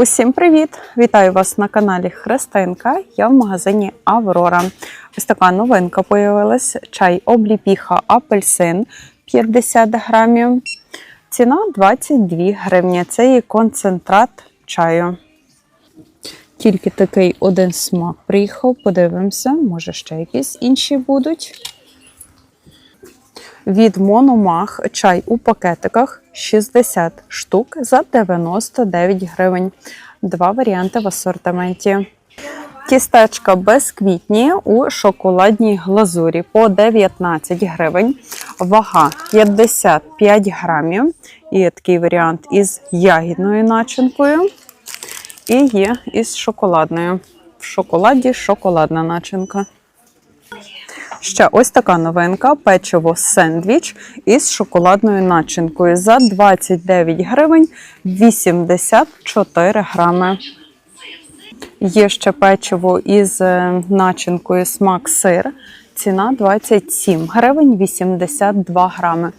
Усім привіт! Вітаю вас на каналі Христинка. Я в магазині Аврора. Ось така новинка появилась. Чай обліпіха апельсин 50 грамів. Ціна 22 гривні. Це є концентрат чаю. Тільки такий один смак приїхав. Подивимося, може ще якісь інші будуть. Від Мономах чай у пакетиках 60 штук за 99 гривень. Два варіанти в асортименті. Тістечка безквітні у шоколадній глазурі по 19 гривень. Вага 55 грамів. Є такий варіант із ягідною начинкою. І є із шоколадною. В шоколаді шоколадна начинка. Ще ось така новинка: печиво сендвіч із шоколадною начинкою за 29 гривень 84 грами. Є ще печиво із е, начинкою смак сир. Ціна 27 гривень 82 грами.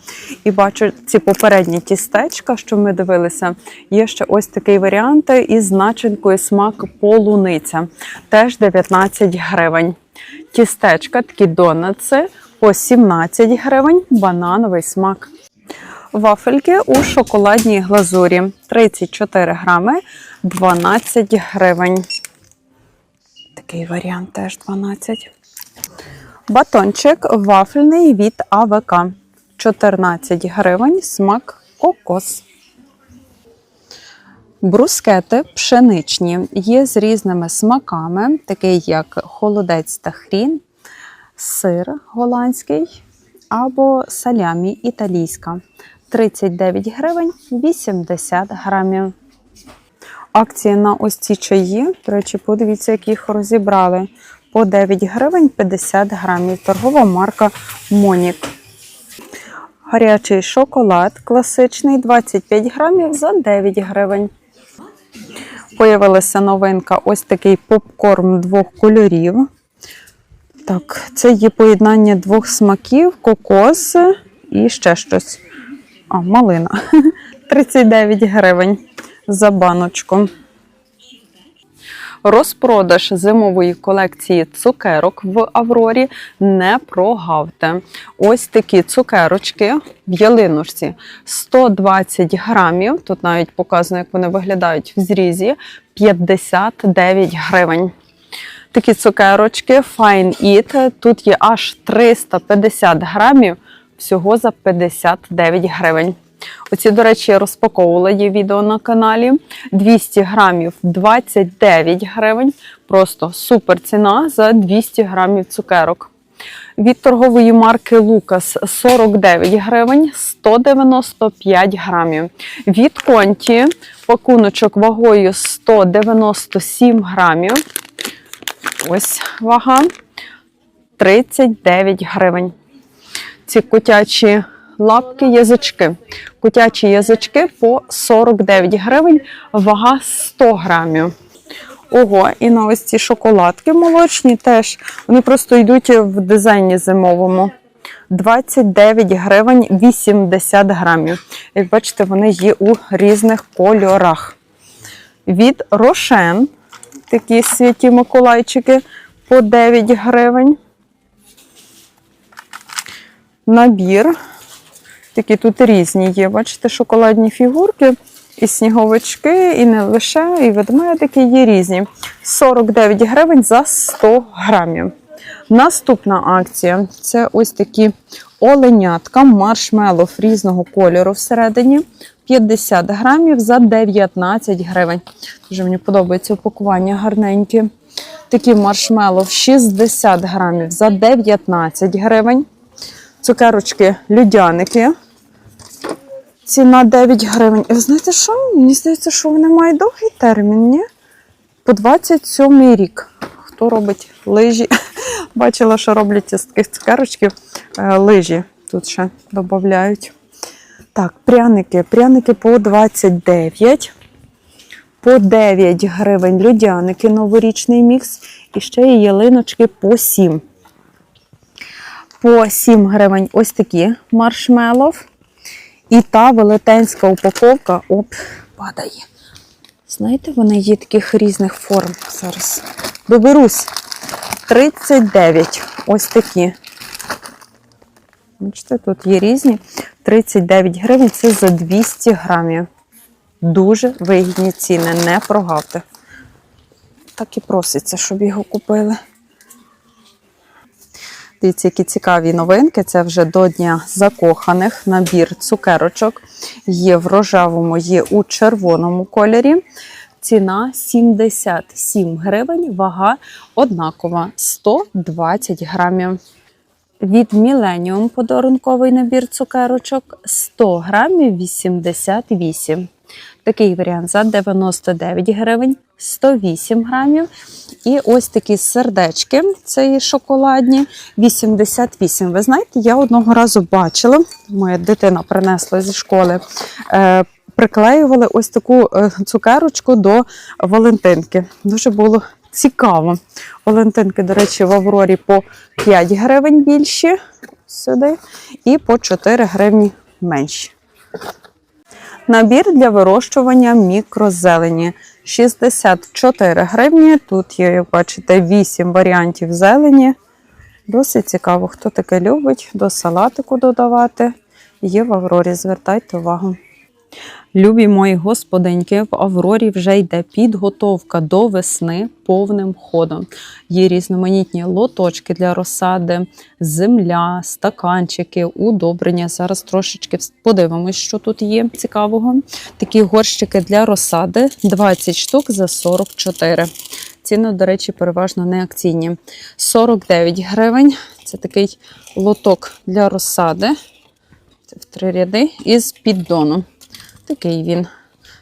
І бачу ці попередні тістечка, що ми дивилися. Є ще ось такий варіант із начинкою смак полуниця. Теж 19 гривень. Тістечка, такі донатси по 17 гривень, банановий смак. Вафельки у шоколадній глазурі 34 грами, 12 гривень. Такий варіант теж 12. Батончик вафельний від АВК 14 гривень, смак кокос. Брускети пшеничні є з різними смаками, такий як холодець та хрін, сир голландський або салямі італійська. 39 гривень 80 грамів. Акція на ось ці чаї. До речі, подивіться, як їх розібрали. По 9 гривень 50 грамів. Торгова марка Монік. Гарячий шоколад класичний 25 грамів за 9 гривень. Появилася новинка ось такий попкорн двох кольорів. Так, це є поєднання двох смаків: кокос і ще щось. А, малина. 39 гривень за баночку. Розпродаж зимової колекції цукерок в Аврорі не прогавте. Ось такі цукерочки в ялиночці 120 грамів. Тут навіть показано, як вони виглядають в зрізі 59 гривень. Такі цукерочки Fine Eat. Тут є аж 350 грамів, всього за 59 гривень. Оці, до речі, розпаковувала є відео на каналі. 200 грамів 29 гривень. Просто супер ціна за 200 грамів цукерок. Від торгової марки Лукас 49 гривень 195 грамів. Від конті пакуночок вагою 197 грамів. Ось вага 39 гривень. Ці котячі лапки, язички. Котячі язички по 49 гривень, вага 100 грамів. Ого, і на ось ці шоколадки молочні теж. Вони просто йдуть в дизайні зимовому. 29 гривень 80 грамів. Як бачите, вони є у різних кольорах. Від Рошен такі святі Миколайчики по 9 гривень. Набір. Такі тут різні є. Бачите, шоколадні фігурки, і сніговички, і не лише, і ведмедики є різні. 49 гривень за 100 грамів. Наступна акція це ось такі оленятка, маршмеллоу різного кольору всередині. 50 грамів за 19 гривень. Дуже мені подобається упакування гарненькі. Такі маршмеллоу 60 грамів за 19 гривень. Цукерочки людяники. Ціна 9 гривень. І ви знаєте що? Мені здається, що вони мають довгий термін, ні? По 27 рік. Хто робить лижі? Бачила, що роблять із таких цукерочків е, лижі. Тут ще додають. Так, пряники. Пряники по 29. По 9 гривень людяники, новорічний мікс. І ще є ялиночки по 7. По 7 гривень ось такі маршмелов. І та велетенська упаковка, оп, падає. Знаєте, вони є таких різних форм. Зараз доберусь. 39. Ось такі. Бачите, тут є різні. 39 гривень це за 200 грамів. Дуже вигідні ціни, не прогавте. Так і проситься, щоб його купили. Дивіться, які цікаві новинки. Це вже до Дня закоханих. Набір цукерочок. Є в рожевому, є у червоному кольорі. Ціна 77 гривень, вага однакова 120 грамів. Від Millennium подарунковий набір цукерочок 100 грамів 88. Такий варіант за 99 гривень, 108 грамів. І ось такі сердечки, це шоколадні, 88. Ви знаєте, я одного разу бачила, моя дитина принесла зі школи. Е, приклеювали ось таку е, цукерочку до Валентинки. Дуже було цікаво. Валентинки, до речі, в Аврорі по 5 гривень більші сюди, і по 4 гривні менші. Набір для вирощування мікрозелені 64 гривні. Тут є, як бачите, 8 варіантів зелені. Досить цікаво, хто таке любить до салатику додавати. Є в Аврорі, звертайте увагу. Любі мої господиньки, в Аврорі вже йде підготовка до весни повним ходом. Є різноманітні лоточки для розсади, земля, стаканчики, удобрення. Зараз трошечки подивимось, що тут є цікавого. Такі горщики для розсади 20 штук за 44. Ціни, до речі, переважно не акційні. 49 гривень. Це такий лоток для розсади. Це в три ряди із піддону. Такий він.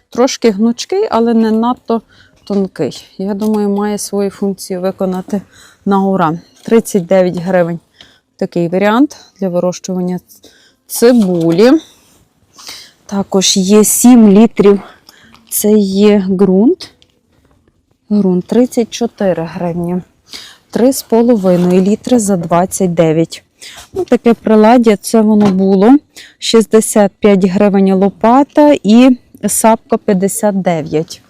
Трошки гнучкий, але не надто тонкий. Я думаю, має свою функцію виконати на ура. 39 гривень. Такий варіант для вирощування цибулі. Також є 7 літрів. Це є ґрунт. Ґрунт 34 гривні. 3,5 літри за 29. Ну, таке приладдя, це воно було 65 гривень лопата і сапка 59.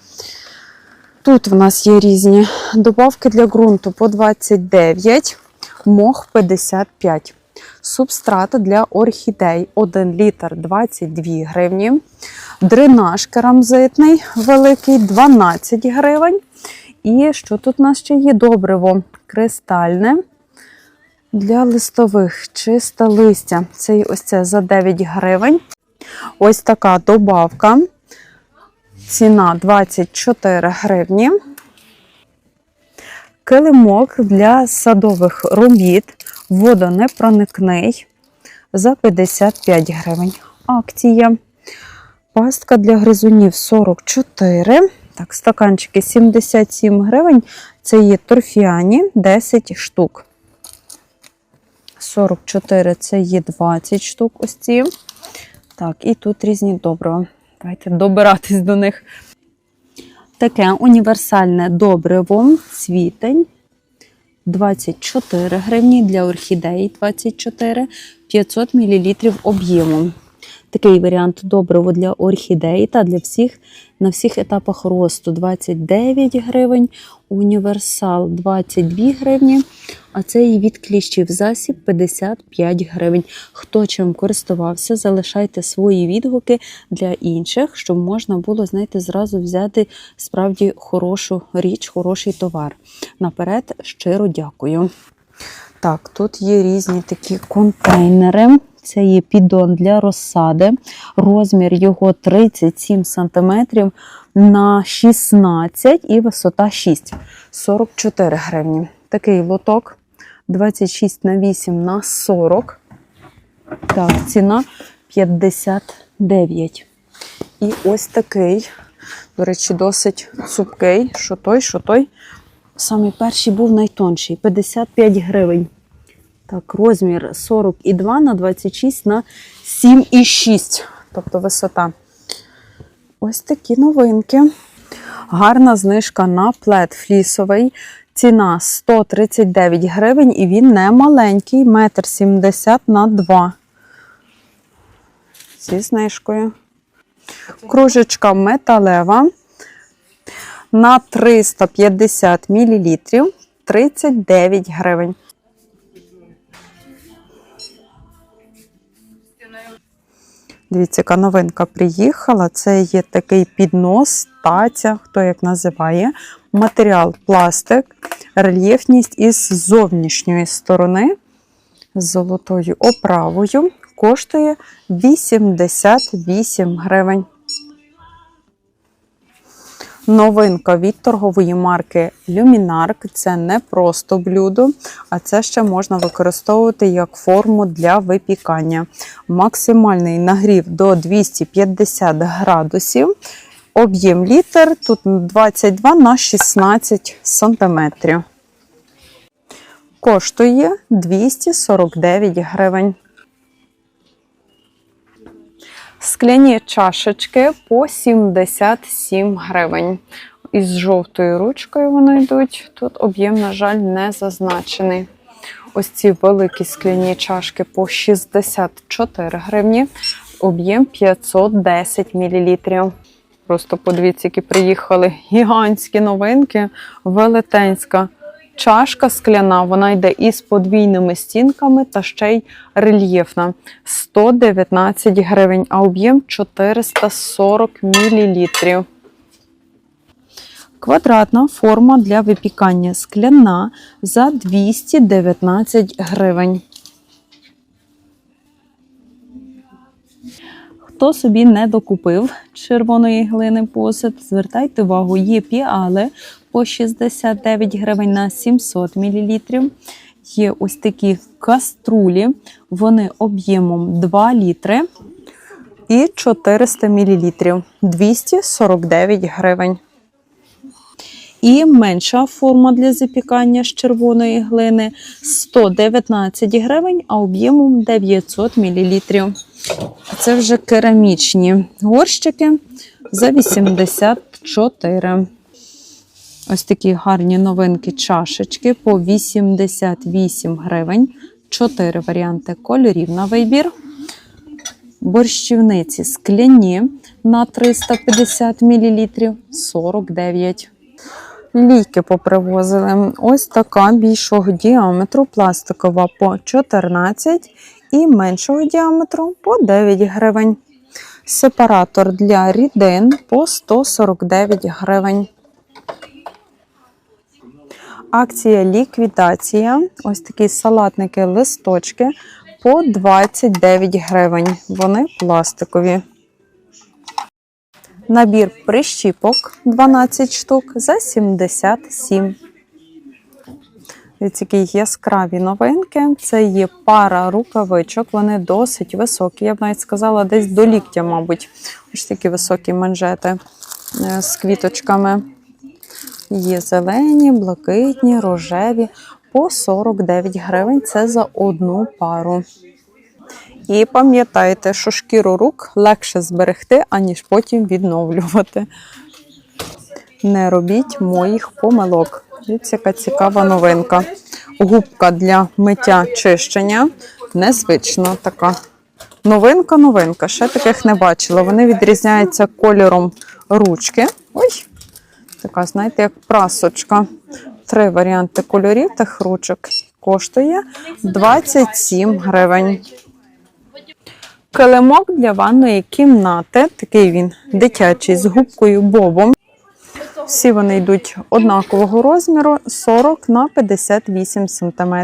Тут в нас є різні добавки для ґрунту по 29, мох 55. Субстрат для орхідей 1 літр 22 гривні. Дренаж керамзитний великий 12 гривень. І що тут у нас ще є? Добриво кристальне. Для листових чисте листя. Це ось це за 9 гривень. Ось така добавка. Ціна 24 гривні. Килимок для садових робіт. Водонепроникний за 55 гривень. Акція. Пастка для гризунів 44. Так, стаканчики 77 гривень. Це є торфіані 10 штук. 44 це є 20 штук ось ці. Так, і тут різні добрива. Давайте добиратись до них. Таке універсальне добриво, цвітень. 24 гривні для орхідеї 24, 500 мл об'єму. Такий варіант добриво для орхідеї та для всіх на всіх етапах росту 29 гривень, універсал 22 гривні, а цей від кліщів засіб 55 гривень. Хто чим користувався, залишайте свої відгуки для інших, щоб можна було, знаєте, зразу взяти справді хорошу річ, хороший товар. Наперед щиро дякую. Так, тут є різні такі контейнери. Це є піддон для розсади. Розмір його 37 см на 16 і висота 6 44 гривні. Такий лоток 26 на 8 на 40. Так, ціна 59. І ось такий, до речі, досить цупкий. Що той, що той. Самий перший був найтонший 55 гривень. Так, розмір 42 на 26 на 7,6. Тобто висота. Ось такі новинки. Гарна знижка на плед флісовий. Ціна 139 гривень, і він не маленький, 1,70 м на 2 Зі знижкою. Кружечка металева на 350 мл 39 гривень. Дивіться, яка новинка приїхала. Це є такий піднос, таця, хто як називає. Матеріал пластик, рельєфність із зовнішньої сторони з золотою оправою. Коштує 88 гривень. Новинка від торгової марки Luminark. Це не просто блюдо, а це ще можна використовувати як форму для випікання. Максимальний нагрів до 250 градусів. Об'єм літр тут 22 на 16 сантиметрів. Коштує 249 гривень. Скляні чашечки по 77 гривень. Із жовтою ручкою вони йдуть. Тут об'єм, на жаль, не зазначений. Ось ці великі скляні чашки по 64 гривні, об'єм 510 мл. Просто подивіться, які приїхали гігантські новинки, велетенська. Чашка скляна, вона йде із подвійними стінками та ще й рельєфна. 119 гривень, а об'єм 440 мл. Квадратна форма для випікання скляна за 219 гривень. Хто собі не докупив червоної глини посуд, звертайте увагу, є піали по 69 гривень на 700 мл. Є ось такі каструлі, вони об'ємом 2 літри і 400 мл 249 гривень. І менша форма для запікання з червоної глини 119 гривень, а об'ємом 900 мл. Це вже керамічні горщики за 84. Ось такі гарні новинки чашечки по 88 гривень. Чотири варіанти кольорів на вибір. Борщівниці скляні на 350 мл 49. Ліки попривозили. Ось така більшого діаметру пластикова по 14 і меншого діаметру по 9 гривень. Сепаратор для рідин по 149 гривень. Акція ліквідація. Ось такі салатники листочки по 29 гривень. Вони пластикові. Набір прищіпок 12 штук за 77. Ось такі яскраві новинки. Це є пара рукавичок. Вони досить високі. Я б навіть сказала, десь до ліктя, мабуть. Ось такі високі манжети е, з квіточками. Є зелені, блакитні, рожеві по 49 гривень. Це за одну пару. І пам'ятайте, що шкіру рук легше зберегти, аніж потім відновлювати. Не робіть моїх помилок. Ось яка цікава новинка. Губка для миття чищення. Незвична така. Новинка-новинка. Ще таких не бачила. Вони відрізняються кольором ручки. Ой, така, знаєте, як прасочка. Три варіанти кольорів тих ручок. Коштує 27 гривень. Килимок для ванної кімнати. Такий він дитячий з губкою бобом. Всі вони йдуть однакового розміру 40 на 58 см.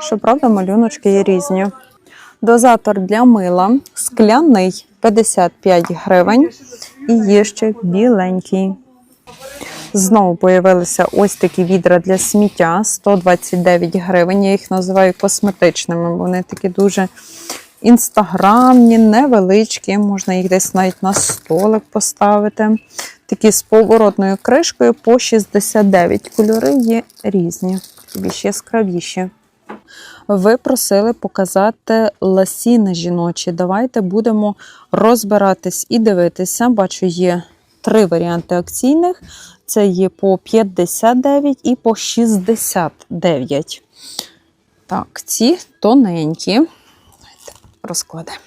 Щоправда, малюночки є різні. Дозатор для мила скляний 55 гривень і є ще біленький. Знову появилися ось такі відра для сміття 129 гривень. Я їх називаю косметичними. Вони такі дуже інстаграмні, невеличкі. Можна їх десь навіть на столик поставити. Такі з поворотною кришкою по 69. Кольори є різні, більш яскравіші. Ви просили показати ласіни жіночі. Давайте будемо розбиратись і дивитися. Бачу, є три варіанти акційних. Це є по 59 і по 69. Так, ці тоненькі. Розкладемо.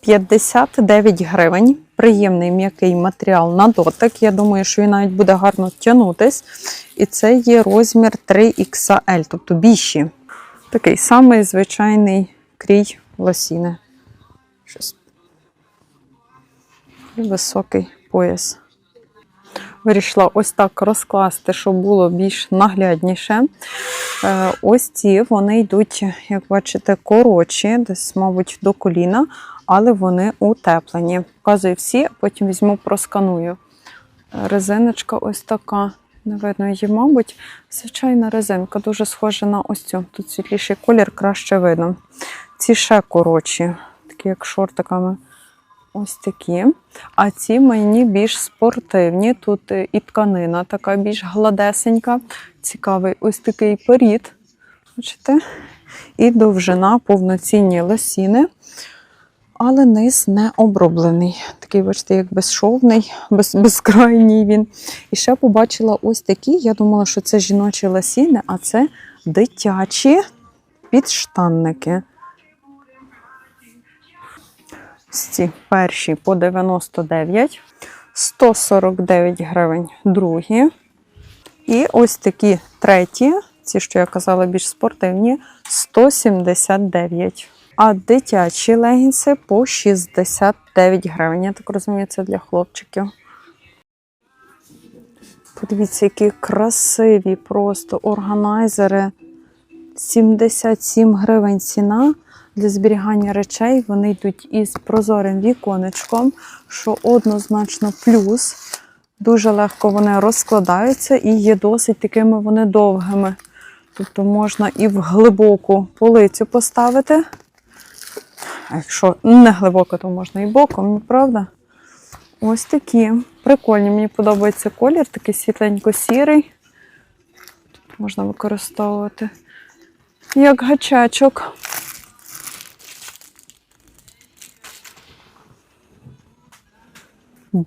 59 гривень. Приємний м'який матеріал на дотик. Я думаю, що він навіть буде гарно тягнутись. І це є розмір 3XL, тобто більші. Такий самий звичайний крій лосіни. Щось. І високий пояс. Вирішила ось так розкласти, щоб було більш наглядніше. Е, Ось ці вони йдуть, як бачите, коротші, десь, мабуть, до коліна, але вони утеплені. Показую всі, потім візьму, просканую. Резиночка ось така. Не видно її, мабуть. Звичайна резинка, дуже схожа на ось цю. Тут світліший колір, краще видно. Ці ще коротші, такі як шортиками. Ось такі. А ці мені більш спортивні. Тут е, і тканина така більш гладесенька. Цікавий ось такий перід. Бачите? І довжина повноцінні лосіни. Але низ не оброблений. Такий, бачите, як безшовний, без, безкрайній він. І ще побачила ось такі. Я думала, що це жіночі лосіни, а це дитячі підштанники. Ці перші по 99, 149 гривень другі. І ось такі треті, ці, що я казала, більш спортивні, 179. А дитячі легінси по 69 гривень. Я так розумію, це для хлопчиків. Подивіться, які красиві просто органайзери. 77 гривень ціна. Для зберігання речей вони йдуть із прозорим віконечком, що однозначно плюс. Дуже легко вони розкладаються і є досить такими вони довгими. Тобто можна і в глибоку полицю поставити. А якщо не глибоко, то можна і боком, правда? Ось такі. Прикольні. Мені подобається колір, такий світленько-сірий. Тут можна використовувати як гачачок.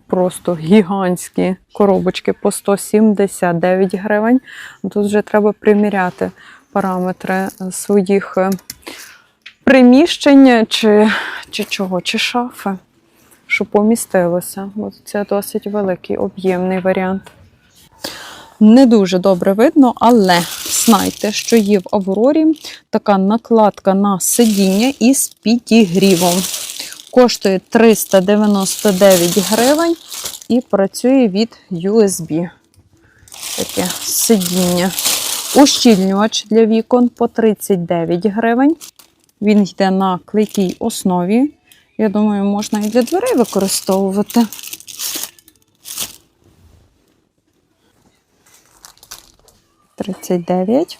Просто гігантські коробочки по 179 гривень. Тут вже треба приміряти параметри своїх е, приміщень чи, чи чого, чи шафи, щоб помістилося. Це досить великий об'ємний варіант. Не дуже добре видно, але знайте, що є в Аврорі така накладка на сидіння із підігрівом. Коштує 399 гривень і працює від USB. Таке сидіння. Ущільнювач для вікон по 39 гривень. Він йде на клейкій основі. Я думаю, можна і для дверей використовувати. Тридцять дев'ять.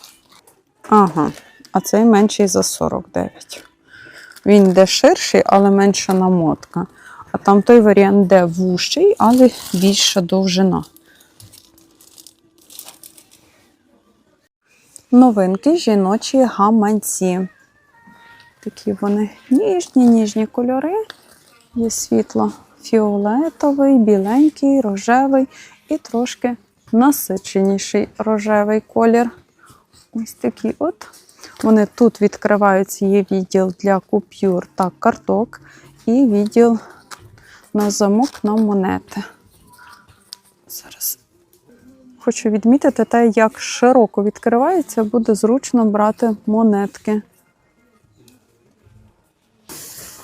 Ага, а цей менший за 49. Він йде ширший, але менша намотка. А там той варіант, де вущий, але більша довжина. Новинки жіночі гаманці. Такі вони ніжні, ніжні кольори. Є світло фіолетовий, біленький, рожевий і трошки насиченіший рожевий колір. Ось такі от. Вони тут відкриваються, є відділ для купюр та карток, і відділ на замок на монети. Зараз хочу відмітити те, як широко відкривається, буде зручно брати монетки.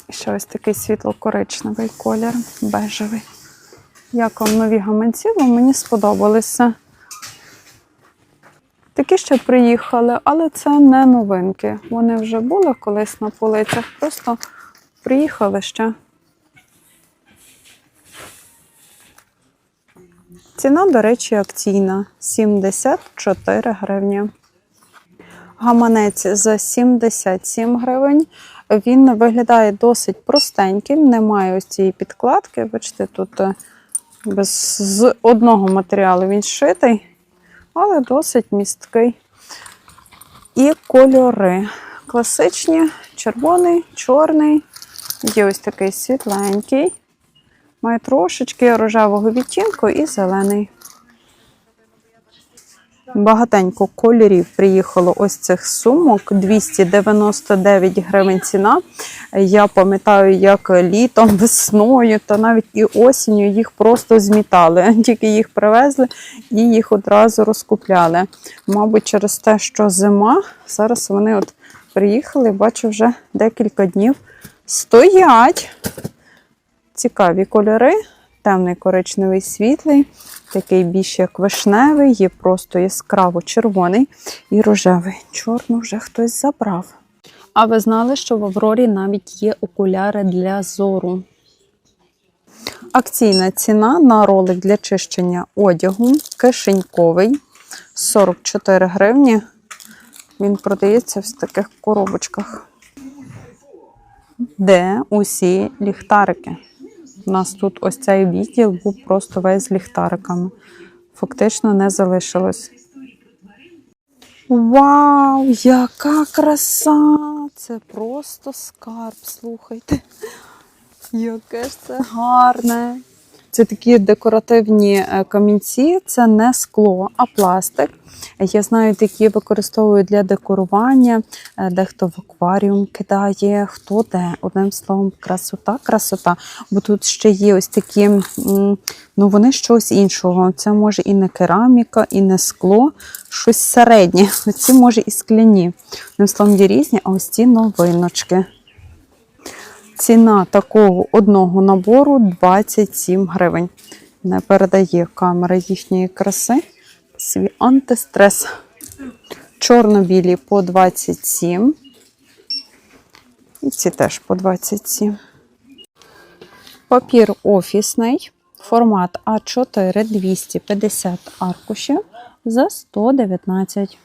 Ще ось такий світло-коричневий колір, бежевий. Як вам нові гаманці, бо мені сподобалися. Такі ще приїхали, але це не новинки. Вони вже були колись на полицях, просто приїхали ще. Ціна, до речі, акційна 74 гривні. Гаманець за 77 гривень. Він виглядає досить простеньким, немає ось цієї підкладки. Бачите, тут е, без, з одного матеріалу він зшитий але досить місткий. І кольори. Класичні, червоний, чорний, є ось такий світленький, має трошечки рожевого відтінку і зелений. Багатенько кольорів приїхало ось цих сумок. 299 гривень ціна. Я пам'ятаю, як літом, весною та навіть і осінню їх просто змітали. Тільки їх привезли і їх одразу розкупляли. Мабуть, через те, що зима, зараз вони от приїхали, бачу, вже декілька днів стоять. Цікаві кольори. Темний коричневий світлий, такий більш як вишневий, є просто яскраво червоний і рожевий. Чорну вже хтось забрав. А ви знали, що в Аврорі навіть є окуляри для зору? Акційна ціна на ролик для чищення одягу кишеньковий 44 гривні. Він продається в таких коробочках, де усі ліхтарики. У нас тут ось цей відділ був просто весь з ліхтариками. Фактично не залишилось. Вау, яка краса! Це просто скарб, слухайте. Яке ж це гарне. Це такі декоративні е, камінці, це не скло, а пластик. Я знаю, такі використовують для декорування, е, дехто в акваріум кидає, хто де. Одним словом, красота, красота. Бо тут ще є ось такі, ну вони щось іншого. Це може і не кераміка, і не скло, щось середнє. Ці може і скляні. Одним словом, є різні, а ось ці новиночки. Ціна такого одного набору 27 гривень. Не передає камера їхньої краси. Свій антистрес. Чорно-білі по 27. І ці теж по 27. Папір офісний. Формат А4 250 аркушів за 119.